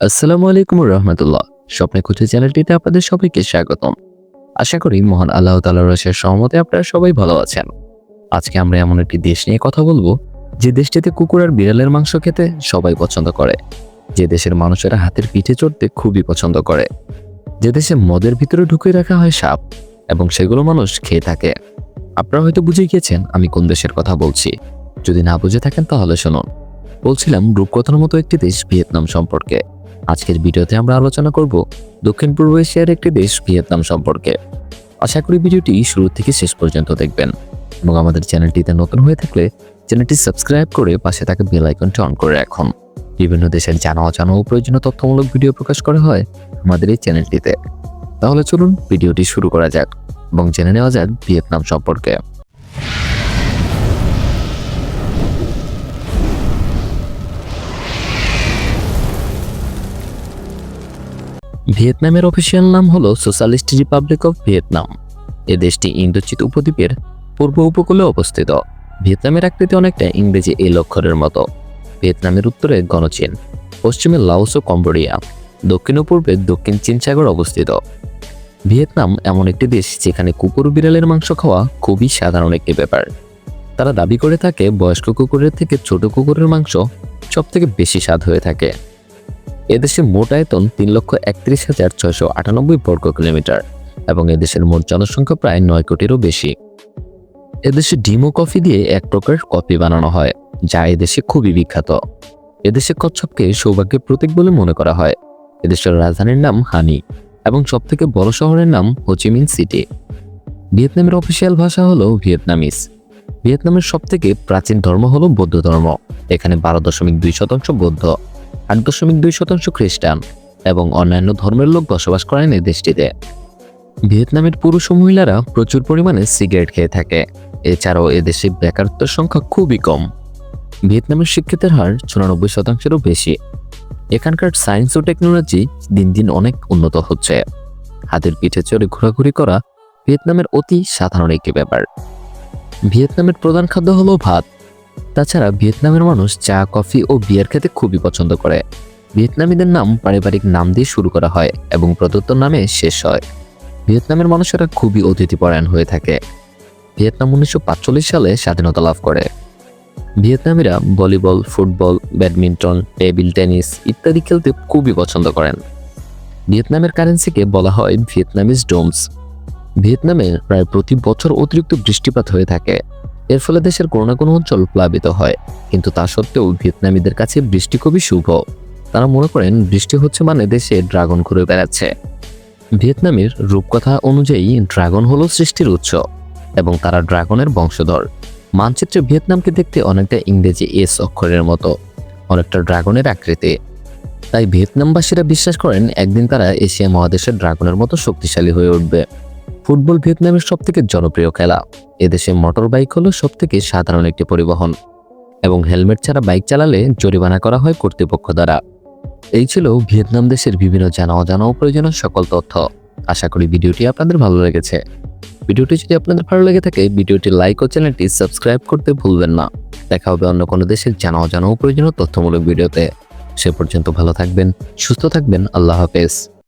আসসালামু আলাইকুম রহমতুল্লাহ। স্বপ্নে কুঠি চ্যানেলটিতে আপনাদের সবাইকে স্বাগতম। আশা করি মহান আল্লাহ তালার রসের সহমতে আপনারা সবাই ভালো আছেন। আজকে আমরা এমন একটি দেশ নিয়ে কথা বলব, যে দেশটিতে কুকুর আর বিড়ালের মাংস খেতে সবাই পছন্দ করে। যে দেশের মানুষেরা হাতের পিঠে চড়তে খুবই পছন্দ করে। যে দেশে মদের ভিতরে ঢুকিয়ে রাখা হয় সাপ, এবং সেগুলো মানুষ খেয়ে থাকে। আপনারা হয়তো বুঝে গিয়েছেন আমি কোন দেশের কথা বলছি। যদি না বুঝে থাকেন তাহলে শুনুন। বলছিলাম রূপকথার মতো একটি দেশ ভিয়েতনাম সম্পর্কে। আজকের ভিডিওতে আমরা আলোচনা করব দক্ষিণ পূর্ব এশিয়ার একটি দেশ ভিয়েতনাম সম্পর্কে। আশা করি ভিডিওটি শুরু থেকে শেষ পর্যন্ত দেখবেন এবং আমাদের চ্যানেলটিতে নতুন হয়ে থাকলে চ্যানেলটি সাবস্ক্রাইব করে পাশে থাকা বেল আইকনটি অন করে রাখুন। বিভিন্ন দেশের জানা অজানা ও প্রয়োজনীয় তথ্যমূলক ভিডিও প্রকাশ করা হয় আমাদের এই চ্যানেলটিতে। তাহলে চলুন ভিডিওটি শুরু করা যাক এবং জেনে নেওয়া যাক ভিয়েতনাম সম্পর্কে। ভিয়েতনামের অফিসিয়াল নাম হলো সোশ্যালিস্ট রিপাবলিক অফ ভিয়েতনাম। এ দেশটি ইন্দোচিত উপদ্বীপের পূর্ব উপকূলে অবস্থিত। ভিয়েতনামের আকৃতি অনেকটা ইংরেজি এ অক্ষরের মতো। ভিয়েতনামের উত্তরে গণচীন, পশ্চিমে লাওস ও কম্বোডিয়া, দক্ষিণ ও পূর্বে দক্ষিণ চীন সাগর অবস্থিত। ভিয়েতনাম এমন একটি দেশ যেখানে কুকুর বিড়ালের মাংস খাওয়া খুবই সাধারণ একটি ব্যাপার। তারা দাবি করে থাকে, বয়স্ক কুকুরের থেকে ছোট কুকুরের মাংস সব থেকে বেশি স্বাদ হয়ে থাকে। এদেশে মোট আয়তন তিন লক্ষ একত্রিশ হাজার ছয়শো আটানব্বই বর্গ কিলোমিটার এবং এদেশের মোট জনসংখ্যা প্রায় নয় কোটিরও বেশি। এদেশে ডিম কফি দিয়ে এক প্রকার কফি বানানো হয়, যা এদেশে খুবই বিখ্যাত। এদেশে কচ্ছপকে সৌভাগ্যের প্রতীক বলে মনে করা হয়। এদেশের রাজধানীর নাম হানি এবং সবথেকে বড় শহরের নাম হোচিমিন সিটি। ভিয়েতনামের অফিসিয়াল ভাষা হলো ভিয়েতনামিস ভিয়েতনামের সবথেকে প্রাচীন ধর্ম হলো বৌদ্ধ ধর্ম। এখানে বারো দশমিক দুই শতাংশ বৌদ্ধ। আট দশমিক দুই শতাংশ খ্রিস্টান এবং অন্যান্য ধর্মের লোক বসবাস করেন এই দেশটিতে। ভিয়েতনামের পুরুষ ও মহিলারা প্রচুর পরিমাণে সিগারেট খেয়ে থাকে। এছাড়াও এদেশে বেকারত্বের সংখ্যা খুবই কম। ভিয়েতনামের শিক্ষিতের হার চুরানব্বই শতাংশেরও বেশি। এখানকার সায়েন্স ও টেকনোলজি দিন দিন অনেক উন্নত হচ্ছে। হাতের পিঠে চড়ে ঘোরাঘুরি করা ভিয়েতনামের অতি সাধারণ একটি ব্যাপার। ভিয়েতনামের প্রধান খাদ্য হলো ভাত। তাছাড়া ভিয়েতনামের মানুষ চা, কফি ও বিয়ার খেতে খুবই পছন্দ করে। ভিয়েতনামীদের নাম পারিবারিক নাম দিয়ে শুরু করা হয় এবং প্রদত্ত নামে শেষ হয়। ভিয়েতনামের মানুষেরা খুবই অতিথিপরায়ণ হয়ে থাকে। ভিয়েতনাম উনিশশো সালে স্বাধীনতা লাভ করে। ভিয়েতনামিরা volleyball, football, badminton, table tennis ইত্যাদি খেলতে খুবই পছন্দ করেন। ভিয়েতনামের কারেন্সিকে বলা হয় ভিয়েতনামিজ ডোমস। ভিয়েতনামে প্রায় প্রতি বছর অতিরিক্ত বৃষ্টিপাত হয়ে থাকে। এর ফলে দেশের কোনো না কোনো অঞ্চল প্লাবিত হয়। কিন্তু তা সত্ত্বেও ভিয়েতনামীদের কাছে বৃষ্টি খুবই শুভ। তারা মনে করেন বৃষ্টি হচ্ছে মানে দেশে ড্রাগন ঘুরে বেড়াচ্ছে। ভিয়েতনামের রূপকথা অনুযায়ী ড্রাগন হলো সৃষ্টির উৎস এবং তারা ড্রাগনের বংশধর। মানচিত্রে ভিয়েতনামকে দেখতে অনেকটা ইংরেজি এস অক্ষরের মতো, অনেকটা ড্রাগনের আকৃতি। তাই ভিয়েতনামবাসীরা বিশ্বাস করেন একদিন তারা এশিয়া মহাদেশের ড্রাগনের মতো শক্তিশালী হয়ে উঠবে। ফুটবল ভিয়েতনামের সবথেকে জনপ্রিয় খেলা। এদেশে মোটর বাইক হলো সবথেকে সাধারণ একটি পরিবহন এবং হেলমেট ছাড়া বাইক চালালে জরিমানা করা হয় কর্তৃপক্ষ দ্বারা। এই ছিল ভিয়েতনাম দেশের বিভিন্ন জানা অজানা প্রয়োজনীয় সকল তথ্য। আশা করি ভিডিওটি আপনাদের ভালো লেগেছে। ভিডিওটি যদি আপনাদের ভালো লেগে থাকে, ভিডিওটি লাইক ও চ্যানেলটি সাবস্ক্রাইব করতে ভুলবেন না। দেখা হবে অন্য কোনো দেশের জানা অজানা প্রয়োজনীয় তথ্যমূলক ভিডিওতে। সে পর্যন্ত ভালো থাকবেন, সুস্থ থাকবেন, আল্লাহ হাফেজ।